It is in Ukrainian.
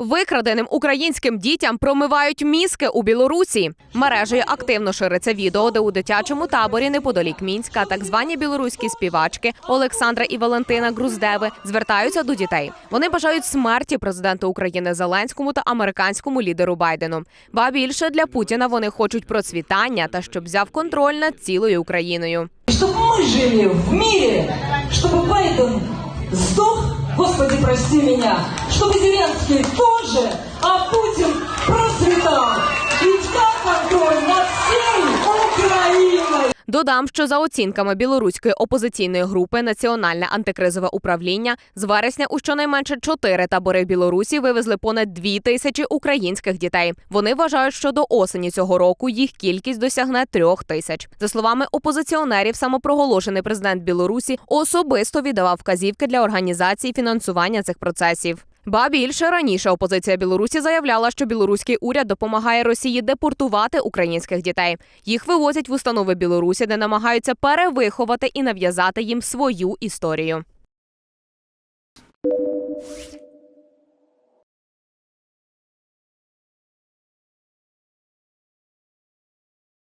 Викраденим українським дітям промивають мізки у Білорусі. Мережею активно шириться відео, де у дитячому таборі неподалік Мінська так звані білоруські співачки Олександра і Валентина Груздеви звертаються до дітей. Вони бажають смерті президенту України Зеленському та американському лідеру Байдену. Ба більше для Путіна вони хочуть процвітання та щоб взяв контроль над цілою Україною. Чтобы мы жили в мире, чтобы Байден сдох, Господи, прости меня, чтобы Зеленский Додам, що за оцінками білоруської опозиційної групи Національне антикризове управління з вересня у щонайменше чотири табори в Білорусі вивезли понад дві тисячі українських дітей. Вони вважають, що до осені цього року їх кількість досягне трьох тисяч. За словами опозиціонерів, самопроголошений президент Білорусі особисто віддавав вказівки для організації фінансування цих процесів. Ба більше раніше опозиція Білорусі заявляла, що білоруський уряд допомагає Росії депортувати українських дітей. Їх вивозять в установи Білорусі, де намагаються перевиховати і нав'язати їм свою історію.